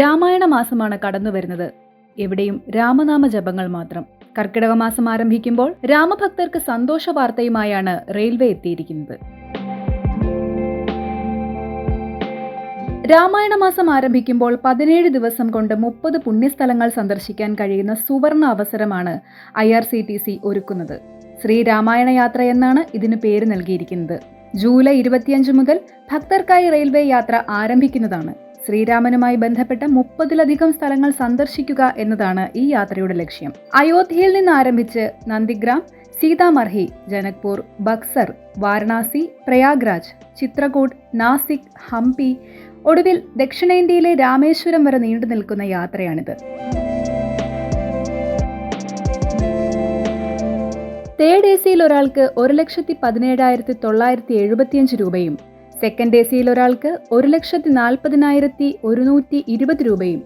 രാമായണ മാസമാണ് കടന്നു വരുന്നത്. എവിടെയും രാമനാമ ജപങ്ങൾ മാത്രം. കർക്കിടക മാസം ആരംഭിക്കുമ്പോൾ രാമഭക്തർക്ക് സന്തോഷ വാർത്തയുമായാണ് റെയിൽവേ എത്തിയിരിക്കുന്നത്. രാമായണ മാസം ആരംഭിക്കുമ്പോൾ പതിനേഴ് ദിവസം കൊണ്ട് മുപ്പത് പുണ്യസ്ഥലങ്ങൾ സന്ദർശിക്കാൻ കഴിയുന്ന സുവർണ അവസരമാണ് I R C T C ഒരുക്കുന്നത്. ശ്രീ രാമായണ യാത്ര എന്നാണ് ഇതിന് പേര് നൽകിയിരിക്കുന്നത്. ജൂലൈ ഇരുപത്തിയഞ്ച് മുതൽ ഭക്തർക്കായി റെയിൽവേ യാത്ര ആരംഭിക്കുന്നതാണ്. ശ്രീരാമനുമായി ബന്ധപ്പെട്ട മുപ്പതിലധികം സ്ഥലങ്ങൾ സന്ദർശിക്കുക എന്നതാണ് ഈ യാത്രയുടെ ലക്ഷ്യം. അയോധ്യയിൽ നിന്ന് ആരംഭിച്ച് നന്ദിഗ്രാം സീതാമർഹി ജനക്പൂർ ബക്സർ വാരണാസി പ്രയാഗ്രാജ് ചിത്രകൂട് നാസിക് ഹംപി ഒടുവിൽ ദക്ഷിണേന്ത്യയിലെ രാമേശ്വരം വരെ നീണ്ടു നിൽക്കുന്ന യാത്രയാണിത്. തേർഡ് എ സിയിൽ ഒരാൾക്ക് ഒരു ലക്ഷത്തി പതിനേഴായിരത്തി തൊള്ളായിരത്തി എഴുപത്തിയഞ്ച് രൂപയും സെക്കൻഡ് എ സിയിൽ ഒരാൾക്ക് ഒരു ലക്ഷത്തി നാൽപ്പതിനായിരത്തി ഒരുന്നൂറ്റി ഇരുപത് രൂപയും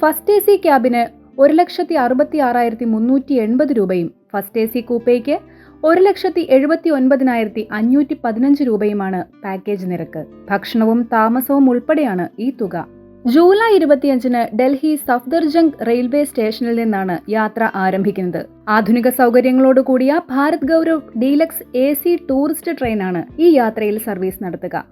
ഫസ്റ്റ് എ സി ക്യാബിന് ഒരു ലക്ഷത്തി അറുപത്തി ആറായിരത്തി മുന്നൂറ്റി എൺപത് രൂപയും ഫസ്റ്റ് എ സി കൂപ്പയ്ക്ക് ഒരു ലക്ഷത്തി എഴുപത്തി ഒൻപതിനായിരത്തി അഞ്ഞൂറ്റി പതിനഞ്ച് രൂപയുമാണ് പാക്കേജ് നിരക്ക്. ഭക്ഷണവും താമസവും ഉൾപ്പെടെയാണ് ഈ തുക. ജൂലൈ ഇരുപത്തിയഞ്ചിന് ഡൽഹി സഫ്ദർജംഗ് റെയിൽവേ സ്റ്റേഷനിൽ നിന്നാണ് യാത്ര ആരംഭിക്കുന്നത്. ആധുനിക സൗകര്യങ്ങളോട് കൂടിയ Bharat Gaurav deluxe A C tourist ട്രെയിനാണ് ഈ യാത്രയിൽ സർവീസ് നടത്തുക.